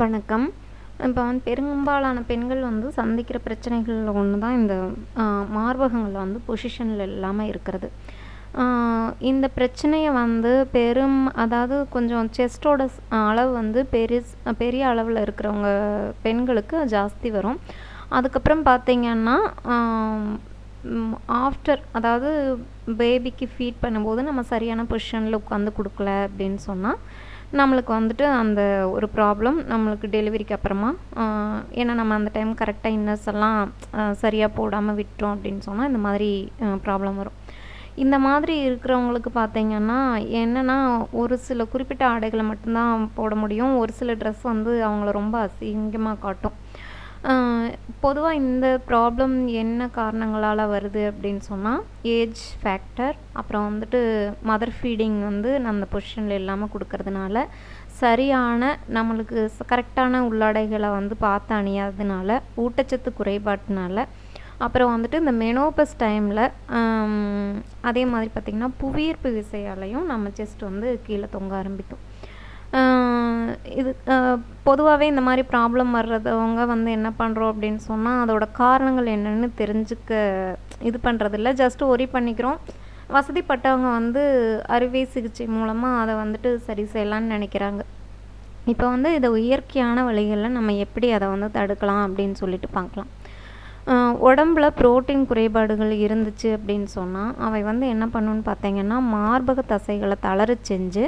வணக்கம். இப்போ வந்து பெரும்பாலான பெண்கள் வந்து சந்திக்கிற பிரச்சனைகளில் ஒன்று தான் இந்த மார்பகங்களில் வந்து பொசிஷனில் இல்லாமல் இருக்கிறது. இந்த பிரச்சனையை வந்து பெரும் அதாவது கொஞ்சம் செஸ்ட்டோட அளவு வந்து பெருஸ் பெரிய அளவில் இருக்கிறவங்க பெண்களுக்கு ஜாஸ்தி வரும். அதுக்கப்புறம் பார்த்திங்கன்னா ஆஃப்டர் அதாவது பேபிக்கு ஃபீட் பண்ணும்போது நம்ம சரியான பொசிஷனில் உட்காந்து கொடுக்கல அப்படின்னு சொன்னால் நம்மளுக்கு வந்துட்டு அந்த ஒரு ப்ராப்ளம் நம்மளுக்கு டெலிவரிக்கு அப்புறமா ஏன்னா நம்ம அந்த டைம் கரெக்டாக இன்னர்ஸ் எல்லாம் சரியாக போடாமல் விட்டோம் அப்படின்னு சொன்னால் இந்த மாதிரி ப்ராப்ளம் வரும். இந்த மாதிரி இருக்கிறவங்களுக்கு பார்த்தீங்கன்னா என்னென்னா ஒரு சில குறிப்பிட்ட ஆடைகளை மட்டும்தான் போட முடியும். ஒரு சில ட்ரெஸ் வந்து அவங்கள ரொம்ப அசிங்கமாக காட்டும். பொதுவாக இந்த ப்ராப்ளம் என்ன காரணங்களால் வருது அப்படின்னு சொன்னால் ஏஜ் ஃபேக்டர் அப்புறம் வந்துட்டு மதர் ஃபீடிங் வந்து அந்த பொசிஷனில் இல்லாமல் கொடுக்கறதுனால சரியான நம்மளுக்கு கரெக்டான உள்ளாடைகளை வந்து பார்த்து அணியாததுனால ஊட்டச்சத்து குறைபாட்டினால அப்புறம் வந்துட்டு இந்த மெனோபஸ் டைமில் அதே மாதிரி பார்த்திங்கன்னா புவியீர்ப்பு விசையாலையும் நம்ம செஸ்ட் வந்து கீழே தொங்க ஆரம்பிக்கும். இது பொதுவாகவே இந்த மாதிரி ப்ராப்ளம் வர்றதவங்க வந்து என்ன பண்ணுறோம் அப்படின்னு சொன்னால் அதோட காரணங்கள் என்னென்னு தெரிஞ்சுக்க இது பண்ணுறதில்ல ஜஸ்ட்டு ஒரி பண்ணிக்கிறோம். வசதிப்பட்டவங்க வந்து அறுவை சிகிச்சை மூலமாக அதை வந்துட்டு சரி செய்யலான்னு நினைக்கிறாங்க. இப்போ வந்து இதை இயற்கையான வழிகளில் நம்ம எப்படி அதை வந்து தடுக்கலாம் அப்படின்னு சொல்லிட்டு பார்க்கலாம். உடம்புல புரோட்டீன் குறைபாடுகள் இருந்துச்சு அப்படின்னு சொன்னால் அவை வந்து என்ன பண்ணுன்னு பார்த்தீங்கன்னா மார்பக தசைகளை தளர செஞ்சு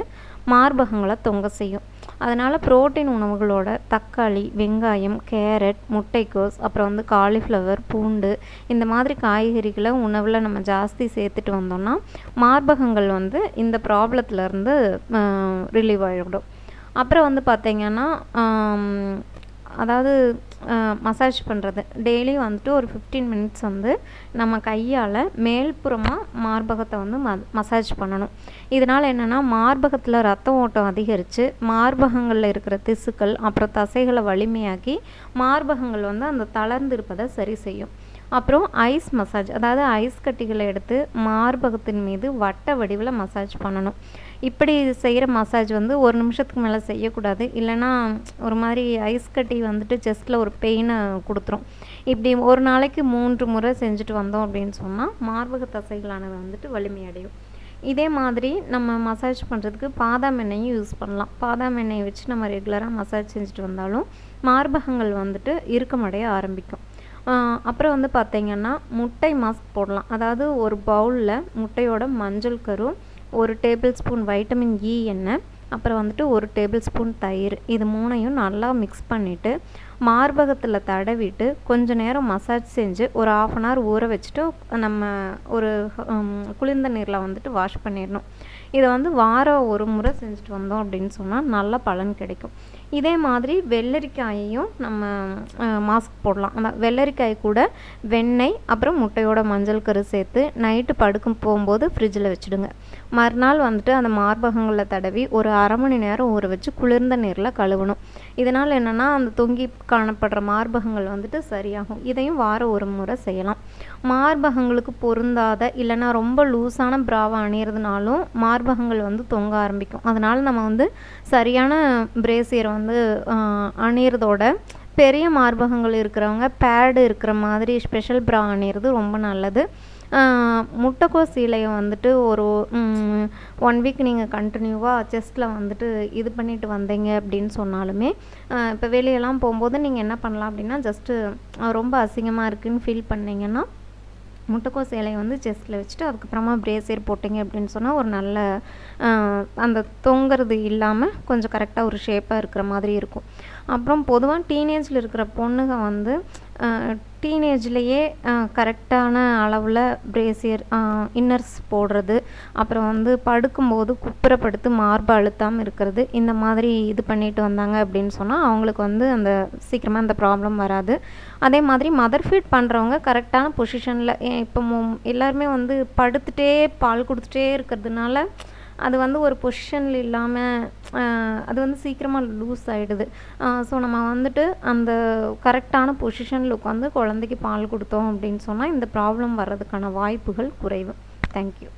மார்பகங்களை தொங்க செய்யும். அதனால் புரோட்டீன் உணவுகளோட தக்காளி வெங்காயம் கேரட் முட்டைக்கோஸ் அப்புறம் வந்து காலிஃப்ளவர் பூண்டு இந்த மாதிரி காய்கறிகளை உணவில் நம்ம ஜாஸ்தி சேர்த்துட்டு வந்தோம்னா மார்பகங்கள் வந்து இந்த ப்ராப்ளத்துலேருந்து ரிலீவ் ஆகிடும் அப்புறம் வந்து பார்த்திங்கன்னா அதாவது மசாஜ் பண்ணுறது டெய்லி வந்துட்டு ஒரு ஃபிஃப்டீன் மினிட்ஸ் வந்து நம்ம கையால் மேல்புறமாக மார்பகத்தை வந்து ம மசாஜ் பண்ணணும். இதனால் என்னென்னா மார்பகத்தில் ரத்த ஓட்டம் அதிகரித்து மார்பகங்களில் இருக்கிற திசுக்கள் அப்புறம் தசைகளை வலிமையாக்கி மார்பகங்கள் வந்து அந்த தளர்ந்து இருப்பதை சரி செய்யும். அப்புறம் ஐஸ் மசாஜ் அதாவது ஐஸ் கட்டிகளை எடுத்து மார்பகத்தின் மீது வட்ட வடிவில் மசாஜ் பண்ணணும். இப்படி செய்கிற மசாஜ் வந்து ஒரு நிமிஷத்துக்கு மேலே செய்யக்கூடாது. இல்லைன்னா ஒரு மாதிரி ஐஸ் கட்டி வந்துட்டு செஸ்ட்டில் ஒரு பெயினை கொடுத்துரும். இப்படி ஒரு நாளைக்கு மூன்று முறை செஞ்சுட்டு வந்தோம் அப்படின்னு சொன்னால் மார்பக தசைகளானது வந்துட்டு வலிமையடையும் இதே மாதிரி நம்ம மசாஜ் பண்ணுறதுக்கு பாதாம் எண்ணெயும் யூஸ் பண்ணலாம். பாதாம் எண்ணெயை வச்சு நம்ம ரெகுலராக மசாஜ் செஞ்சுட்டு வந்தாலும் மார்பகங்கள் வந்துட்டு இறுக்கமடைய ஆரம்பிக்கும். அப்புறம் வந்து பார்த்திங்கன்னா முட்டை மாஸ்க் போடலாம். அதாவது ஒரு பவுலில் முட்டையோட மஞ்சள் கரு ஒரு டேபிள் ஸ்பூன் வைட்டமின் இ எண்ணெய் அப்புறம் வந்துட்டு ஒரு டேபிள் ஸ்பூன் தயிர். இது மூணையும் நல்லா மிக்ஸ் பண்ணிவிட்டு மார்பகத்தில் தடவிட்டு கொஞ்ச நேரம் மசாஜ் செஞ்சு ஒரு ஆஃப் அன் ஹவர் ஊற வச்சுட்டு நம்ம ஒரு குளிர்ந்த நீரில் வந்துட்டு வாஷ் பண்ணிடணும். இதை வந்து வாரம் ஒரு முறை செஞ்சுட்டு வந்தோம் அப்படின்னு சொன்னால் நல்ல பலன் கிடைக்கும். இதே மாதிரி வெள்ளரிக்காயையும் நம்ம மாஸ்க் போடலாம். அந்த வெள்ளரிக்காய் கூட வெண்ணெய் அப்புறம் முட்டையோட மஞ்சள் கரு சேர்த்து நைட்டு படுக்கும் போகும்போது ஃப்ரிட்ஜில் வச்சுடுங்க. மறுநாள் வந்துட்டு அந்த மார்பகங்களில் தடவி ஒரு அரை மணி நேரம் ஊற வச்சு குளிர்ந்த நீரில் கழுவணும். இதனால் என்னென்னா அந்த தொங்கி காணப்படுற மார்பகங்கள் வந்துட்டு சரியாகும். இதையும் வாரம் ஒரு முறை செய்யலாம். மார்பகங்களுக்கு பொருந்தாத இல்லைன்னா ரொம்ப லூஸான ப்ராவை அணியிறதுனாலும் மார்பகங்கள் வந்து தொங்க ஆரம்பிக்கும். அதனால் நம்ம வந்து சரியான பிரேசியரை வந்து அணியிறதோட பெரிய மார்பகங்கள் இருக்கிறவங்க பேடு இருக்கிற மாதிரி ஸ்பெஷல் ப்ரா அணியிறது ரொம்ப நல்லது. முட்டைக்கோஸ் இலையை வந்துட்டு ஒரு ஒன் வீக் நீங்கள் கண்டினியூவாக செஸ்ட்டில் வந்துட்டு இது பண்ணிட்டு வந்தீங்க அப்படின்னு சொன்னாலுமே இப்போ வெளியெல்லாம் போகும்போது நீங்கள் என்ன பண்ணலாம் அப்படின்னா ஜஸ்ட்டு ரொம்ப அசிங்கமாக இருக்குதுன்னு ஃபீல் பண்ணிங்கன்னா முட்டைக்கோஸ் இலையை வந்து செஸ்ட்டில் வச்சுட்டு அதுக்கப்புறமா பிரேசியர் போட்டிங்க அப்படின்னு சொன்னால் ஒரு நல்ல அந்த தொங்குறது இல்லாமல் கொஞ்சம் கரெக்டாக ஒரு ஷேப்பாக இருக்கிற மாதிரி இருக்கும். அப்புறம் பொதுவாக டீனேஜில் இருக்கிற பொண்ணுங்க வந்து டீனேஜ்லேயே கரெக்டான அளவில் பிரேசியர் இன்னர்ஸ் போடுறது. அப்புறம் வந்து படுக்கும்போது குப்புறப்படுத்து மார்பு அழுத்தாமல் இருக்கிறது. இந்த மாதிரி இது பண்ணிட்டு வந்தாங்க அப்படின்னு சொன்னால் அவங்களுக்கு வந்து அந்த சீக்கிரமாக அந்த ப்ராப்ளம் வராது. அதே மாதிரி மதர் ஃபீட் பண்ணுறவங்க கரெக்டான பொசிஷனில் இப்போ எல்லாருமே வந்து படுத்துகிட்டே பால் கொடுத்துட்டே இருக்கிறதுனால அது வந்து ஒரு பொசிஷனில் இல்லாமல் அது வந்து சீக்கிரமாக லூஸ் ஆகிடுது ஸோ நம்ம வந்துட்டு அந்த கரெக்டான பொசிஷனில் உட்காந்து குழந்தைக்கு பால் கொடுத்தோம் அப்படின்னு சொன்னால் இந்த ப்ராப்ளம் வர்றதுக்கான வாய்ப்புகள் குறைவு. தேங்க்யூ